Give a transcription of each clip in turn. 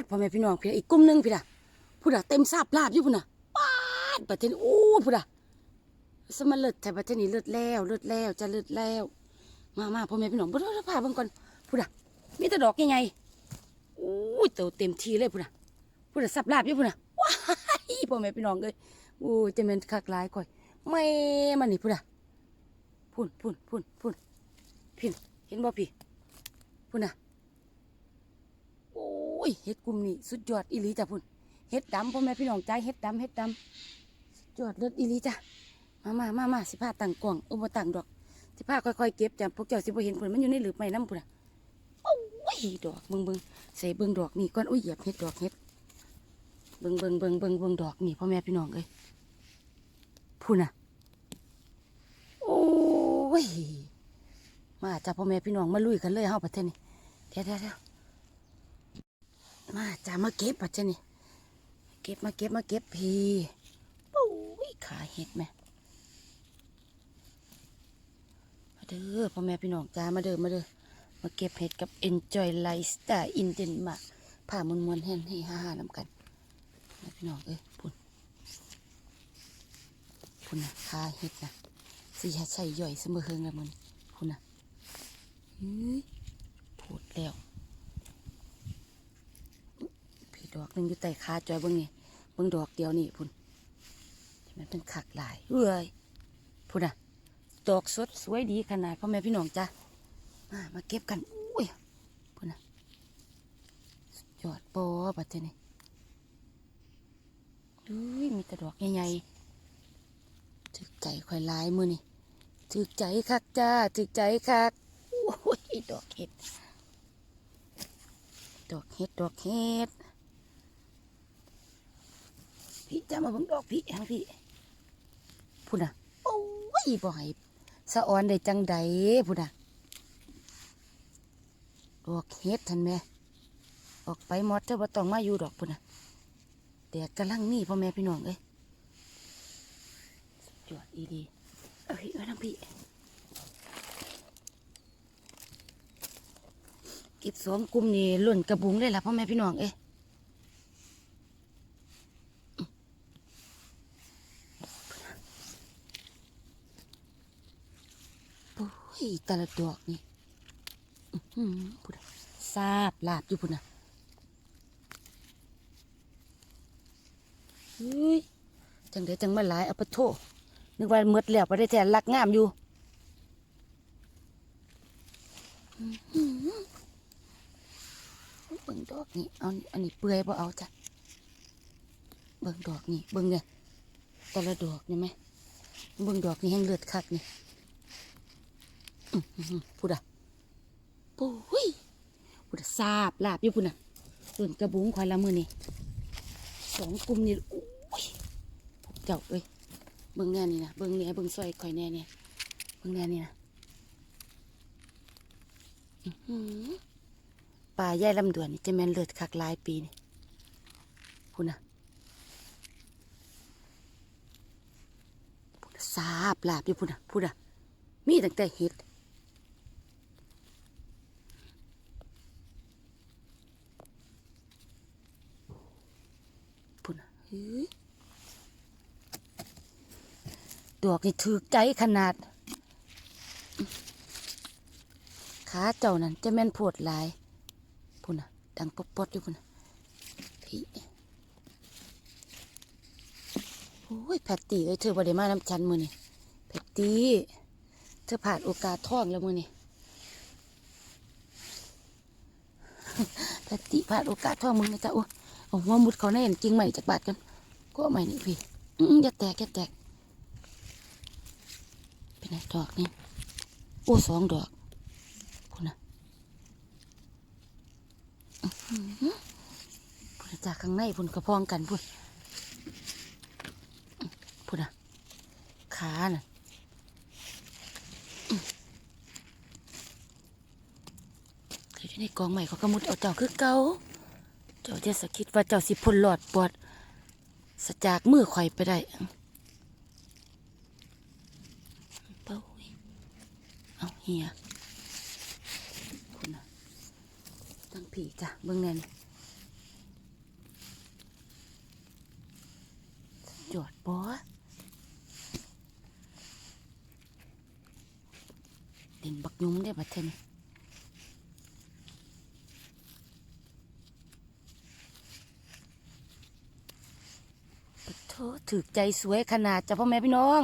ดพ่อแม่พี่น้องพี่อีกกลุ่มหนึงพี่ล่ะผู้ล่ะเต็มซาบลาบอยู่พุ่นน่ะปาดประเทศนี้โอ้ผู้ล่ะสมาเลิศแต่ประเทศนี้เลิศแล้วเลิศแล้วจะเลิศแล้ว มามาพ่อแม่พี่น้องบ่ต้องพาเบิ่งก่อนผู้ล่ะมีแต่ดอกใหญ่ๆโอ้ยเต็มเต็มทีเลยผู้ล่ะผู้ล่ะซับลาบอยู่พุ่นน่ะว้ายพ่อแม่พี่น้องเอ้ยโอ้ยจะแม่นคักหลายก่อยแม่มันนี่ผู้ล่ะพุ่นพุ่นพุ่นพุ่นพี่เห็นบ่พี่พุ่นน่ะ โอ้ยเฮ็ดกลุ่มนี้สุดยอดอีหลีจ้ะพุ่นเฮ็ดดำพ่อแม่พี่น้องใจเฮ็ดดำเฮ็ดดำสุดยอดเลิศอีหลีจ้ะมามามามาสิพาตั้งกล่องเออบ่ตั้งดอก สิพาค่อยๆเก็บจ้ะพวกเจ้าสิบ่เห็นพุ่นมันอยู่ในหลืบไม้น้ำพุ่นน่ะโอ้ยดอกเบิ่งเบิ่งใส่เบิ่งดอกนี่ก่อนโอ้ยเหยียบเฮ็ดดอกเฮ็ดเบิ่งเบิ่งเบิ่งเบิ่งเบิ่งดอกนี่พ่อแม่พี่น้องเอ้ยพุ่นน่ะโอ้ยมาจ้ะพ่อแม่พี่น้องมาลุยกันเลยเฮาประเทศนี้เดี๋ยวเดี๋ยวเดี๋ยว มาจ้ามาเก็บปัจจนี่ เก็บมาเก็บมาเก็บพี่ปุ้ยขาเห็ดแม่มาเด้อพ่อแม่พี่น้องจ้ามาเด้อมาเด้อมาเก็บเห็ดกับ Enjoy Lifestyle in Denmark ผ่ามวนมวนๆแห่นให้ฮ่าฮ่าๆน้ำกันพี่น้องเอ้ยพุ่นพุ่นนะขาเห็ดนะสีใส่ย่อยเสมอเฮิงละมันพุ่นนะเฮ้ยพูดแล้ว พี่ดอกห นึงอยู่ใต้ขาจอยเบิ่งนี่เบิ่งดอกเดียวนี่พุ่นใช่ไหมเป็นขักหลายเอ้ยพุ่นอะดอกสดสวยดีขนาดพ่อแม่พี่น้องจ้ะมามาเก็บกันอุ้ยพุ่นอะยอดปอปัจจุบันดูยมีแต่ดอกใหญ่ๆถึกใจค่อยลายมือนี่ถึกใจคักจ้าถึกใจคักโอ้ยดอกเห็ด ดอกเห็ด ดอกเห็ด พี่จะมาเบิ่งดอกพี่ทางพี่พูดนะโอ้ยบ่ให้สะออนได้จังใดพูดนะดอกเฮ็ดทันแม่ออกไปหมดเจ้าบ่ต้องมาอยู่ดอกพูดนะแดดกำลังนี่พ่อแม่พี่น้องเอ้ยสุดยอดอีดีเอ้ยเอาทางพี่เก็บสองกลุ่มนี่หล่นกระบุงเลยล่ะพ่อแม่พี่น้องเอ้ย โอ้ย แต่ละดอกนี่อื้อหือพุ่นน่ะซาบลาบอยู่พุ่นน่ะเฮ้ยจังเดียจังมาหลายเอาไปโทษนึกว่าเมดแล้วไปได้แทนรักงามอยู่อื้อหือเบิ่งดอกนี่เอาอันนี้เปื่อยบ่เอาจ้ะเบิ่งดอกนี่เบิ่งเนี่ยแต่ละดอกนี่ไหมเบิ่งดอกนี่แห้งเลือดคักนี่ พูดอะปุ้ยพูดอะซาบลาบอยู่พูดอะส่วนกระบุงควายละมือนี่สองกลุ่มนี่โอ้ยเจ้าเอ้ยเบิ่งแน่นี่นะเบิ่งเนี่ยเบิ่งซอยข่อยแน่เนี่ยเบิ่งแน่นี่นะอือป่าใหญ่ลำดวนนี่จะแม่นเลือดคักหลายปีนี่พูดนะพูดอะซาบลาบอยู่พูดอะพูดอะมีตั้งแต่เห็ด พุ่นน่ะเฮ้ย ดอกนี่ถือใจขนาด ขาเจ้านั่นจะแม่นโพดหลายพุ่นน่ะ ดังปดปดอยู่พุ่นน่ะพี่โอ้ยแพตตี้เอ้ยเธอบ่ได้มาน้ำจันมือนี่แพตตี้เธอผ่านโอกาสท่องแล้วมือนี่แพตตี้ผ่านโอกาสท่องมึงนะจ๊ะโอ้เอาหัวมุดเขาแน่นจริงไหมจากบาทกัน ก็เอใหม่นี่พี่อืมอย่าแตกอย่าแตกเป็นไงดอกนี่โอ้สองดอกพุ่นะอือหือพุ่นน่ะจากข้างในพุ่นกระพองกันพุ่นพุ่นนะขาน่ะอื้อเขาอยู่ในกองใหม่เขาก็มุดเอาเจ้าคือเก่าเจ้าจะสะคิดว่าเจ้าสิพ้นหลอดปอด สจากมือข่อยไปได้เป้าเอาเฮียตั้งผีจ้ะเบื้องแน่นจอดบอสเด่นบักยุ้มได้บัดเทน ถือใจสวยขนาดจ้ะพ่อแม่พี่น้อง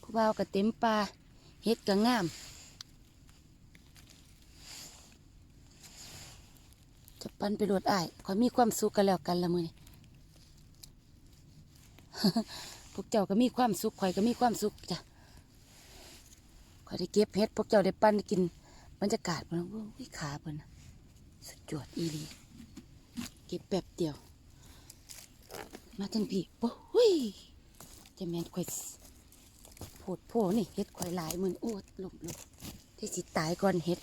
ผู้บ่าวก็เต็มปลาเฮ็ดก็งามจะปันไปรวดอ้ายขอยมีความสุขกันแล้วกันละมือนี่พวกเจ้าก็มีความสุขข่อยก็มีความสุขจ้ะข่อยได้เก็บเห็ดพวกเจ้าได้ปั้นกินบรรยากาศมันโอ้ยขาเพิ่นน่ะสุดยอดอีหลีเก็บแป๊บเดียว มาทันพี่โอ้ยจะแมนข่อยโพดโพนี่เห็ดข่อยหลายมือโอ้หลบหลบที่สิตายก่อนเห็ด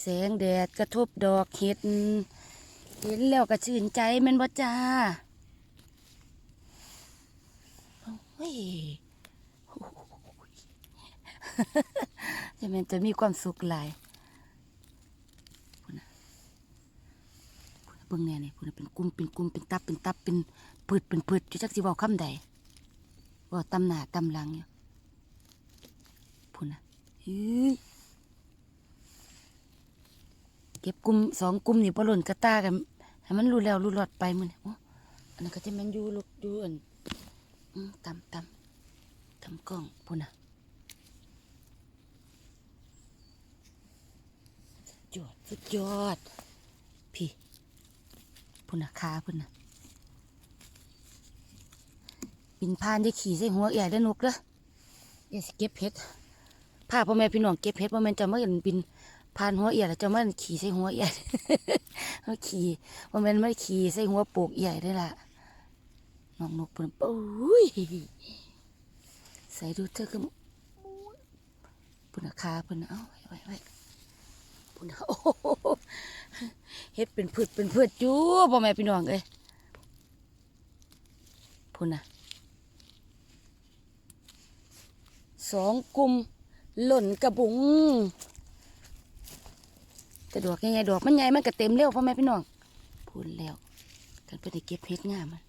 แสงแดดกระทบดอกเห็ด เห็นแล้วก็ชื่นใจแม่นบ่จ้าเฮ้ยจะแมนจะมีความสุขหลายพุ่นน่ะพุ่นน่ะ เบิ่งแน่นี่พุ่นเป็นกลุ่มเป็นกลุ่มเป็นตับเป็นตับเป็นพืดเป็นพืดอยู่จักสิเว้าคำใดว่าตำหน้าตำหลังอยู่พุ่นนะเก็บกลุ่มสองกลุ่มนี่ปล่นกระตากันให้มันรู้แล้วรู้รอดไปมันโอ้อันนั้นก็จะมันอยู่ลูกอยู่อันตำตำตำกล้องพุ่นนะสุดยอดสุดยอดพี่ พุ่นนะขาพุ่นนะบินพานได้ขี่ใส่หัวใหญ่ได้นกเด้ออย่าสเก็บเห็ดพาพ่อแม่พี่น้องเก็บเห็ดพ่อแม่จะมาเห็นบินผ่านหัวเอียดแล้วเจะมันขี่ใส่หัวเอียดมันขี่ว่ามันไม่ขี่ใส่หัวปลูกใหญ่ได้ละน้องนกปุ่นปุ้ยใส่ดูเธอคือปุ่นนะคาปุ่นนะเอ้าไว้ไว้ไว้ปุ่นนะโอ้โห เฮ็ดเป็นพืชเป็นพืชจู้พ่อแม่พี่น้องเอ้ยปุ่นน่ะสองกลุ่มหล่นกระบุงแต่ดอกใหญ่ๆดอกมันใหญ่มันก็เต็มเร็วพ่อแม่พี่น้องพูดแล้วกันไปได้เก็บเพชรงามมัน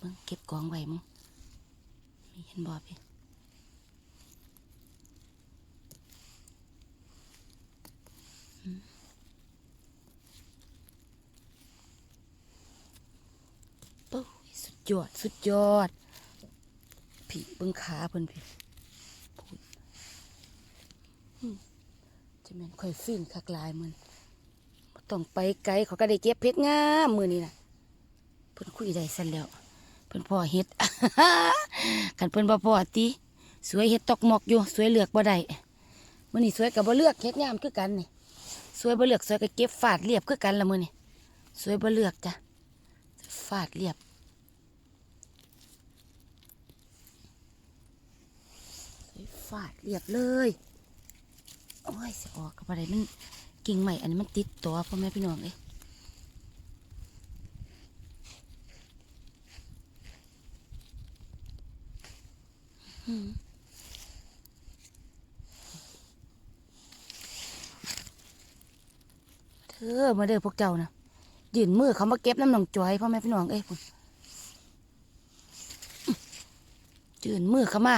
มึงเก็บกองไว้มึงมีเห็นบ่พี่อืมปุ๊บสุด ยอด สุดยอดพี่เบิ้งขาเพิ่นพี่พูดอืมจะแม่นค่อยฟินคักลายมันต้องไปไกลเขาก็ได้เก็บเพชรงามมือนี้นะเพิ่นคุยได้สั่นแล้วเพิ่นพ่อเฮ็ดคันเพิ่นบ่พอติสวยเฮ็ดตอกหมอกอยู่สวยเลือกบ่ได้มื้อนี้สวยก็บ่เลือกเฮ็ดงามคือกันนี่สวยบ่เลือกสวยก็เก็บฟาดเรียบคือกันละมื้อนี้สวยบ่เลือกจ้ะฟาดเรียบสวยฟาดเรียบเลย โอ้ยสิออกก็บ่ได้มันกิ่งใหม่อันนี้มันติดตัวพ่อแม่พี่น้องเอ้ยเธอมาเด้อพวกเจ้านะยืนมือเขามาเก็บน้ำหนองจอยพ่อแม่พี่น้องเอ้ยพุ่นยืนมือเขามา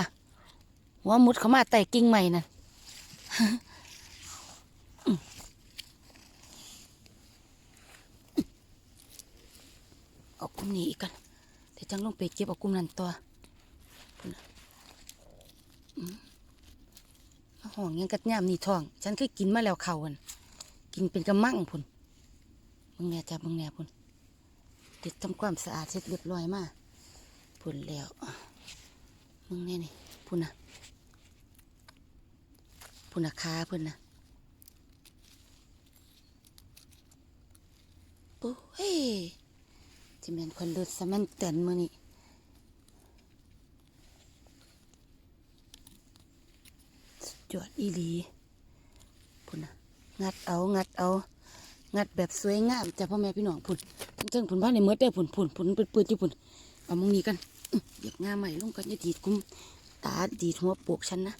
หัวมุดเขามาไต่กิ่งใหม่น่ะเอากลุ่มนี้อีกกันเดี๋ยวจังลงไปเก็บเอากลุ่มนั้นตัวพุ่นน่ะอืมาห้องยังกัดย่ามนี่ท้อง ฉันเคยกินมาแล้วเขาวันกินเป็นกระมังพุ่นมึงแน่จ้ะมึงแน่พุ่นเด็ดทำความสะอาดเสร็จเรียบร้อยมากพุ่นแล้วมึงแน่นี่พุ่นน่ะ พุ่นน่ะขาพุ่นนะปุ้ยจะแม่นคนเลือดสมันเต็นมือนี่สุดยอดอีหลีพุ่นนะงัดเอางัดเอางัดแบบสวยงามจ้ะพ่อแม่พี่น้องพุ่นเจ้งพุ่นพ่อในเมื่อได้พุ่นพุ่นพุ่นเปิดๆอยู่พุ่นเอามองนี้กันเหยียบงาใหม่ลงกันอย่าดีดกุ้มตาดีดหัวโปกฉันนะ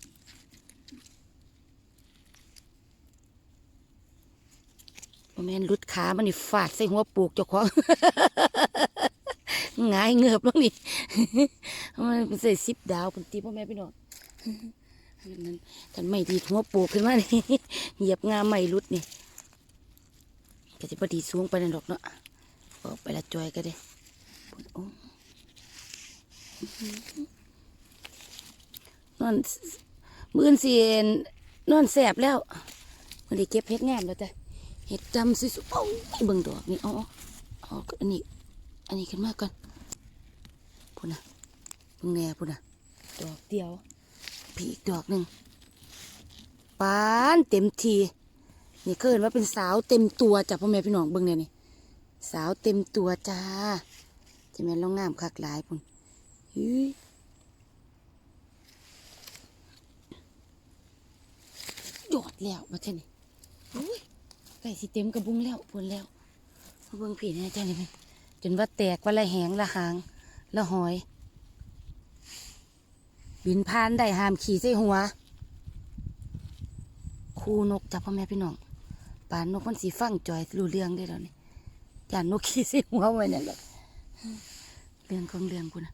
แม่นลุดขามันนี่ฟาดใส่หัวโปกเจ้าของหงายเงือบลงนี่มันใส่ซิปดาวปุ่นตีพ่อแม่พี่น้องนนั้นกันไม่ดีหัวโปกขึ้นมานี่เหยียบงาไม่รุดนี่ก็จะพอดีสูงไปนั่นดอกเนาะออกไปละจอยก็ได้นอนมือนเสียนนอนแสบแล้วมันได้เก็บเห็ดงามแล้วจ้ะ เห็ดดำสวยๆโอ้ยเบิ่งดอกนี่เอาเอาเอาอันนี้ อันนี้ขึ้นมาก่อนพุ่นนะเบิ่งแหน่พุ่นนะดอกเดียวผีอีกดอกหนึ่งปานเต็มทีนี่เคินว่าเป็นสาวเต็มตัวจ้ะพ่อแม่พี่น้องเบิ่งเนี่ยนี่สาวเต็มตัวจ้าจะแม่นร้องงามคักหลายพุ่นยุ้ยอดแล้วมาเท่นี่ ก่สิเต็มกระบุงแล้วพุ่นแล้วมาเบิ่งผีแน่จ้านี่มันจนว่าแตกว่าละแหงละหางละหอย บินผ่านได้หามขี่ใส่หัว คูนกจับพ่อแม่พี่น้องป่านนกมันสีฟังจอยรู้เรื่องได้แล้วนี่จานนกขี่ใส่หัวไว้นั่นแหละเรื่องของเรื่องคุณนะ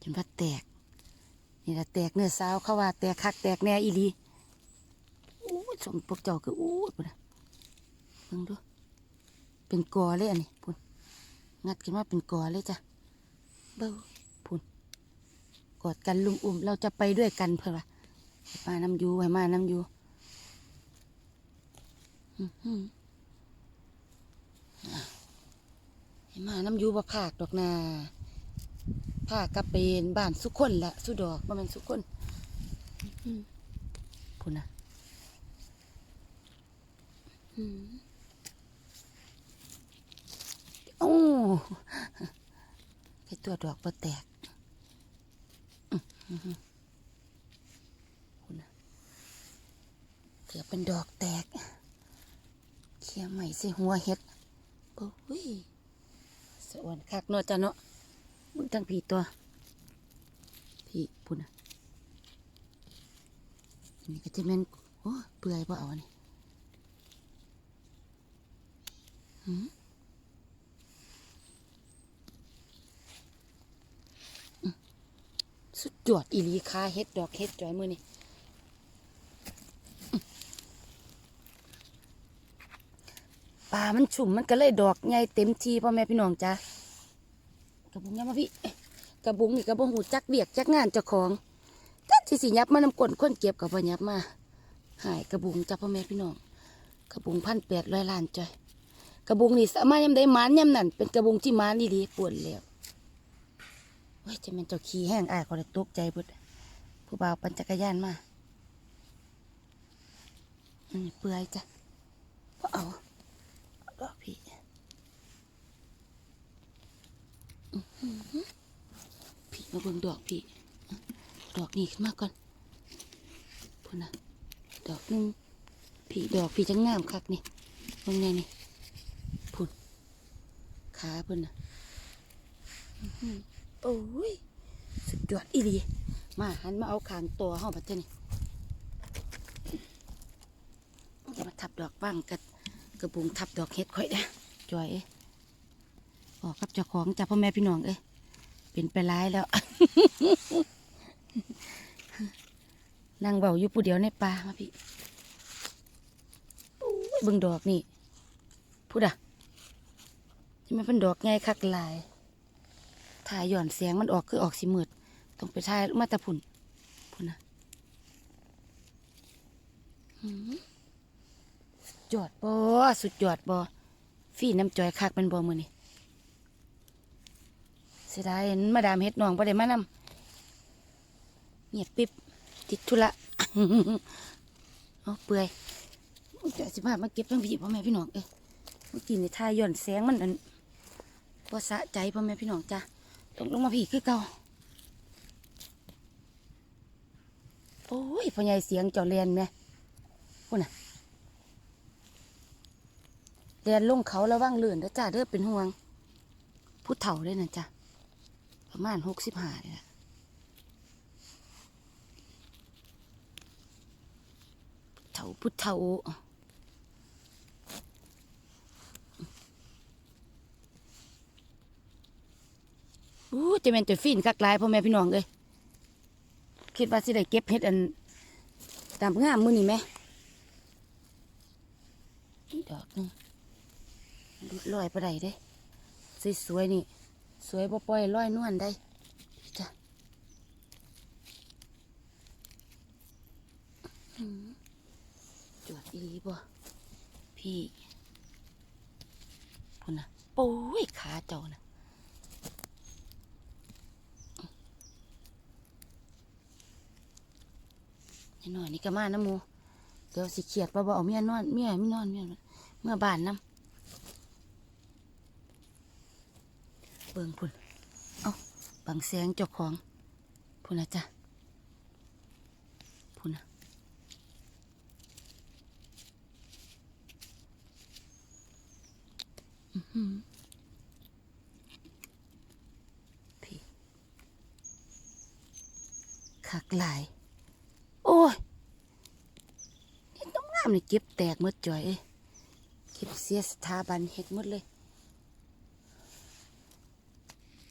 จนว่าแตกนี่ละแตกเนื้อสาวเขาว่าแตกคักแตกแน่อีลี อู้ยสมพวกเจ้าคืออู้ยพุ่นนะเบิ่งดู เป็นกอเลยอันนี้พุ่นงัดขึ้นมาเป็นกอเลยจ้ะ เบ้าพุ่นกอดกันลุมอุ่มเราจะไปด้วยกันเพื่อว่าให้มาน้ำยูให้มาน้ำยูหืออะให้มาน้ำยูบ่ภาคดอกนาภาคกลับเป็นบ้านสุคนละสุดอกบ่แมันสุคนพุ่นนะ โอ้ไอตัวดอกบ่แตกเกือบเป็นดอกแตกเขี้ยใหม่ใส่หัวเห็ดโอ้ยสวนคักเนาะจ้ะเนาะมึงทั้งผีตัวผีพุ่นน่ะนี่ก็จะเป็นโอ้เปื่อยบ่เอาอันนี่หืม สุดยอดอีลีคาเฮ็ดดอกเฮ็ดจอยมือนี่ปลามันชุ่มมันก็เลยดอกใหญ่เต็มทีพ่อแม่พี่น้องจ้ะกระบุงยับมาพี่กระบุงนี่กระบุงหูจักเบียกจักงานเจ้าของจักที่สิยับมานำกลนคนเก็บกับพ่ยับมาหายกระบุงจ้ะพ่อแม่พี่น้องกระบุงพันแปดร้อยล้านจอย กระบุงนี่สามารถยำได้มานยำนั่นเป็นกระบุงที่มานดีดีปวดแล้วเฮ้ยจะเป็นเจ้าขี้แห้งอายก็เลยตกใจเบิดผู้บ่าวปั่นจักรยานมาอันนี้เปื่อยจ้ะพอเอาเอาดอกพี่อื้อหือพี่มาบิ่งดอกพี่ ดอกนี้ขึ้นมาก่อนพุ่นนะดอกนึงพี่ดอกพี่จะงามคักนี่เบิ่งแน่นี่ ขาเพิ่นน่ะโอ้ย สุดยอดอีหลีมาหันมาเอาขางตัวห้องปัจจุนี่จะมาทับดอกบ้างกับกระบุงทับดอกเฮ็ดค่อยนะจอยเอ้ยออกกับเจ้าของจ้าพ่อแม่พี่น้องเอ้ยเป็นไปร้ายแล้ว นั่งเบาอยู่ผู้เดียวในป่ามาพี่โอ้ยเบิ่งดอกนี่พูดอะ จะไม่เป็นดอกไงคักลาย ถ่ายหย่อนเสียงมันออกคือออกสีมืดต้องไปถ่ายมาตะพุ่นพุ่นนะหืมสุดยอดบอสุดยอดบอฟี่น้ำจอยคักเป็นบอมือนี่เสียดายมาดามเฮ็ดน้องบ่ได้มานำเงียบปิ๊บติดธุระเอาเปื่อยเดี๋ยวสิพามาเก็บทั้งพี่พ่อแม่พี่น้องเอ้ยเมื่อกี้นี่ถ่ายหย่อนแสงมันอัน พอสะใจพ่อแม่พี่น้องจ้ะต้องลงมาผีคือเก่าโอ้ยพ่อใหญ่เสียงเจ้าเรียนไหมพูดน่ะเรียนลงเขาระวังเลื่นนะจ้าเด้อเป็นห่วง ผู้เฒ่าเลยนะจ้ะประมาณหกสิบห้าเลยล่ะเฒ่าผู้เฒ่า อู้จะเป็นจะฟินคักหลายพ่อแม่พี่น้องเลยคิดว่าสิได้เก็บเห็ดอันตามงามมือนี่ไหมนี่ดอกนึงลุดลอยไปได้เด้สวยๆนี่ สวยบ่ปล่อยลอยนวลได้จ้ะจวดอีลีบ่พี่พุ่นะโอ้ยขาเจ้านะ หน่อยนี่ก็มานะหมูเดี๋ยวสิเขียดบ่บ่เอาเมียนอนเมียไม่นอนเมียเมื่อบานน้ำเบิ่งพุ่นเอาบังแสงเจ้าของพุ่นนะจ้ะพุ่นนะอื้อหือพี่คักหลาย โอ้ยนี่ต้องงามนี่เก็บแตกมดจ่อยเอ้ยเก็บเสียสถาบันเฮ็ดมดเลย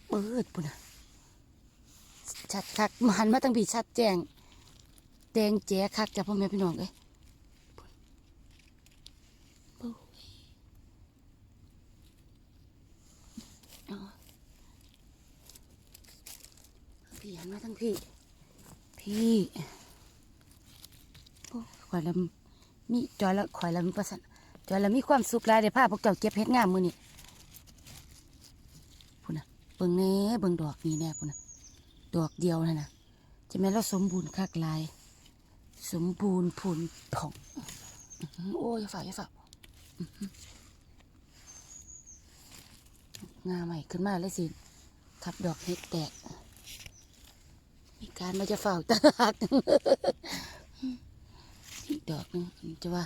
เปิดปุ่นนะชัดคักมาหันมาตั้งผีชัดแจ้งแดงแจ๋คักจ้ะพ่อแม่พี่น้องเอ้ยพี่หันมาทั้งพี่ พี่ โอ้ข่อยละ มีจอยละข่อยละมีประสันจอยละมีความสุขหลายได้พาพวกเจ้าเก็บเฮ็ดงามมือนี่พุ่นน่ะเบิ่งแน่เบิ่งดอกนี่แน่พุ่นน่ะดอกเดียวนั่นน่ะจะแม่นเราสมบูรณ์คักลาย สมบูรณ์ผุนผ่องโอ้ยฝ่าอย่าฝ่างาใหม่ขึ้นมาเลยสิ ทับดอกเห็ดแตก มีการมาจะเฝ้าตาด อีกดอกนึงจะว่า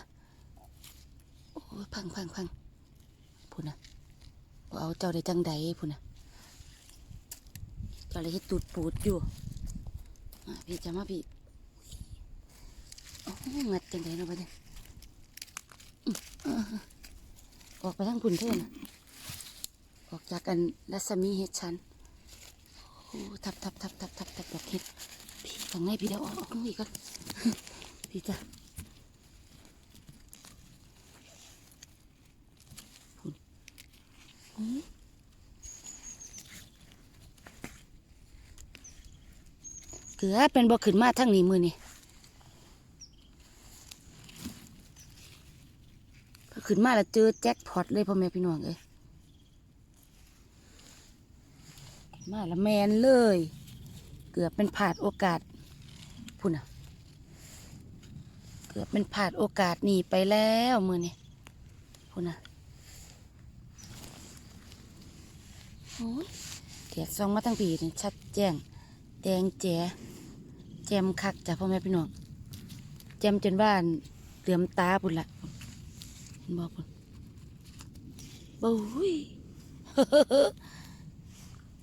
โอ้พังพังพังพูนะบ่เอาเจ้าได้จังใดพูนะเจ้าเลยให้ตูดปูดอยู่พี่จะมาพี่โอ้งัดจังใดเนาะบัดเนี่ยอื้อกไปทางพุ่นเท่นะออกจากกันรัศมีเฮ็ดชันโอ้ทับทับทับทับทับทับดอกเห็ดพี่ทางไหนพี่เดี๋ยวออกออกตรงนี้ก่อนพี่จ้ะพุ่นอื้อ เกือเป็นบ่ขึ้นมาทั้งนี้มือนี่ขึ้นมาแล้วเจอแจ็คพอตเลยพ่อแม่พี่น้องเอ้ยมาละแมนเลย เกือบเป็นผาดโอกาสพุ่นอะ เกือบเป็นผาดโอกาสหนีไปแล้วมือนี่พุ่นอะ โอ้ยเกียดซองมาตั้งปีนี่ชัดแจ้ง แดงแจ๋แจมคักจ้ะพ่อแม่พี่น้องแจมจนบ้านเหลือมตาพุ่นละเห็นบอกพุ่นบุ้ย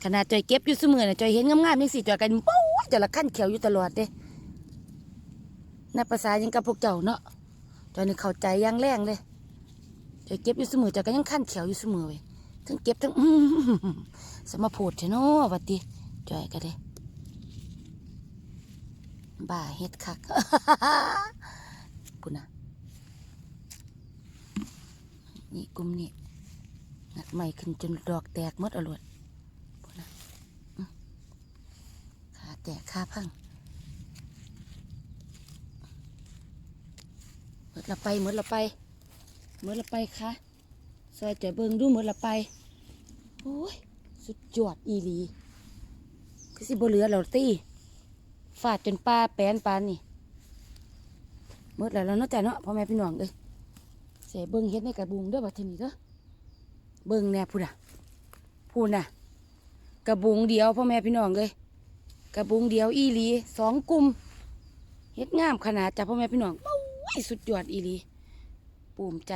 ขนาดจอยเก็บอยู่เสมอนะจอยเห็นงามๆยังสิจอยกันปู๊ยแต่ละขั้นเขียวอยู่ตลอดเด้ในภาษายังกับพวกเจ้าเนาะจอยนี่เข้าใจยังแรงเลยจอยเก็บอยู่เสมอจอยก็ยังขั้นเขียวอยู่เสมอเว้ย ทั้งเก็บทั้งอืสมาโพดเถอะเนาะวัดดีจอยก็ได้บ้าเฮ็ดคักปุ่นนะนี่กลุ่มนี่งัดใหม่ขึ้นจนดอกแตกหมดอรวดขาแตกขาพังหมดละไปหมดละไปหมดละไปค่ะ ซอยจะเบิ่งดูหมดละไป โอ้ย สุดยอดอีหลีคือสิบ่เหลือเราตีฟาดจนปลาแปนปานนี่หมดแล้วแล้วเนาะจ้ะเนาะพ่อแม่พี่น้องเอ้ยเสียเบิ่งเฮ็ดในกระบุงเด้อบัดทีนี้เด้อเบิ่งแน่พูดอะพูดน่ะ กระบุงเดียวพ่อแม่พี่น้องเอ้ยกระบุงเดียวอีหลีสองกลุ่มเฮ็ดงามขนาดจ้ะพ่อแม่พี่น้องโอ้ยสุดยอดอีหลี ปุ่มใจ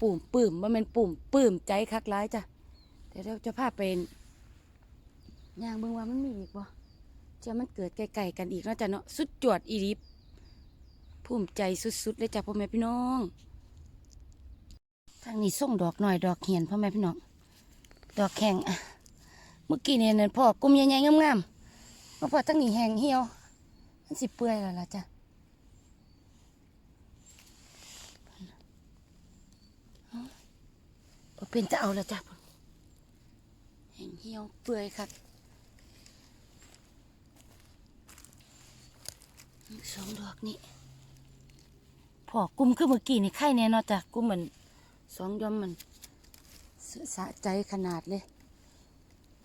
ปุ่มปื้มว่ามันปุ่มปื้มใจคักร้ายจ้ะแต่เราจะพาเป็นย่างเบิ่งว่ามันมีอีกบ่จะมันเกิดไกลๆกันอีกนะจ้ะเนาะสุดยอดอีหลีภูมิใจสุดๆเลยจ้ะพ่อแม่พี่น้อง ทางนี้ส่งดอกหน่อยดอกเหียนพ่อแม่พี่น้อง ดอกแข็งอะมื่อกี้เนี่ยนั่นพ่อกลมใหญ่ๆงามๆมาพอทั้งนี้แห้งเหี่ยวมันสิเปื่อยแล้วล่ะจ้ะ่เป็นจะเอาแล้วจ้ะแห้งเหี่ยวเปื่อยครับสองดอกนี่พอกลุ่มคือเมื่อกี้นี่ไข่แน่นอนจ้ะกลุ่มเหมือนสองยอมมันสสะใจขนาดเลย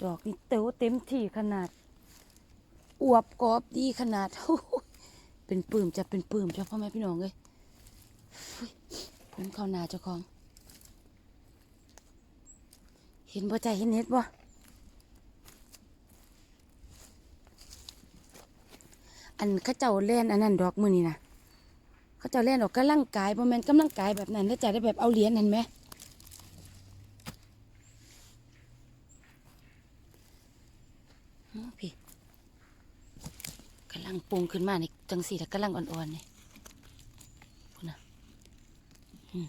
ดอกนี่เต๋วเต็มที่ขนาด อวบกรอบดีขนาด เป็นปื้มจะเป็นปื้มเจ้าพ่อแม่พี่น้องเลยอุ๊ยผมเข้าหนาเจ้าของ เห็นบ่ใจเห็นเน็ดบ่อันข้าเจ้าเล่นอันนั้นดอกมือนี่นะข้าเจ้าเล่นออกกำลังกายบ่แม่นกำลังกายแบบนั้นแล้วจะได้แบบเอาเหรียญเห็นไหมพี่กำลังปรุงขึ้นมาในจังสีแต่กำลังอ่อนๆนี่พูดนะอืม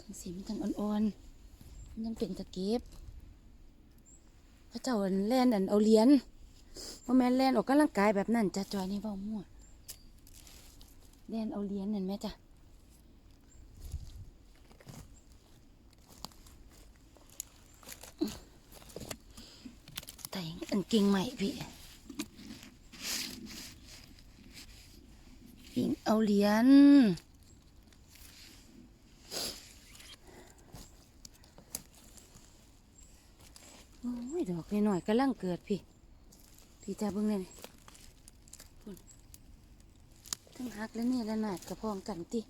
จัง สีมันจังอ่อนๆ มันยังเป็นตะเก็บพระเจ้าอันแล่นอันเอาเหรียญว่าแม่แล่นออกกำลังกายแบบนั้นจ้ะจอยนี่เว่ามั่วแล่นเอาเหรียญนั่นไหมจ้ะแต่อันกิ่งใหม่พี่กิ่งเอาเหรียญ โอ้ยดอกน้อยๆกำลังเกิดพี่ พี่จ้าเบิ่งเลยนี่พุ่นทั้งหักและเนี่ยและนาดกระพองกันติ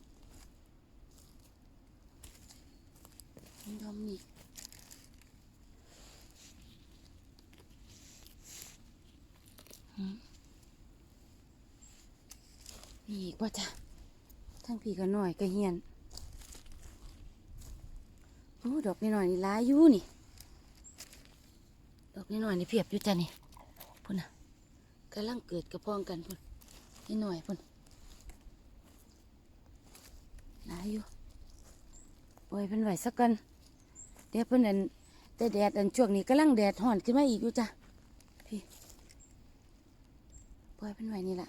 ยอมนี่นี่อีกว่าจ้ะทั้งพี่ก็หน่อยก็เฮียนโอ้ดอกน้อยนี่หลายอยู่นี่ ดอกน้อยนี่เพียบอยู่จ้ะนี่พุ่นน่ะกำลังเกิดกระพองกันพุ่นนิดหน่อยพุ่นหลายอยู่โอ้ยเป็นไหวสักกันเดี๋ยวเพิ่นอันแต่แดดอันช่วงนี้กำลังแดดห่อนขึ้นมาอีกอยู่จ้ะพี่ปล่อยเป็นไหวนี่แหละ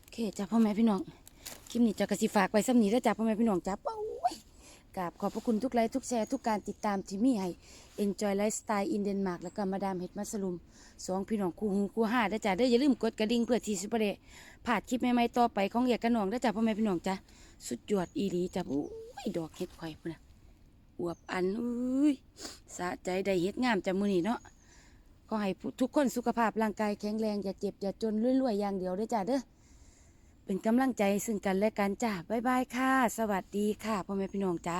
โอเคจ้าพ่อแม่พี่น้องคลิปนี้จะกระสิฝากไว้ซ้ำนี้แล้วจ้าพ่อแม่พี่น้องจ้าโอ้ย กราบขอบพระคุณทุกไลค์ทุกแชร์ทุกการติดตามที่มีให้ Enjoy Lifestyle in Denmark แล้วก็มาดามเห็ดมัสลุมสองพี่น้องคู่หูคู่ห้าได้จ้าได้ออย่าลืมกดกระดิ่งเพื่อที่สิบเดพลาดคลิปใหม่ๆต่อไปของเอียกกระหนองได้จ้าพ่อแม่พี่น้องจ้าสุดยอดอีหลีจ้าโอ้ยดอกเห็ดไข่พุ่นนะอวบอันอุ้ยสะใจได้เห็ดงามจ้ามือนี้เนาะก็ให้ทุกคนสุขภาพร่างกายแข็งแรงอย่าเจ็บอย่าจนรวยๆอย่างเดียวได้จ้าเด้อ เป็นกำลังใจซึ่งกันและกันจ้าบ๊ายบายค่ะ สวัสดีค่ะพ่อแม่พี่น้องจ้า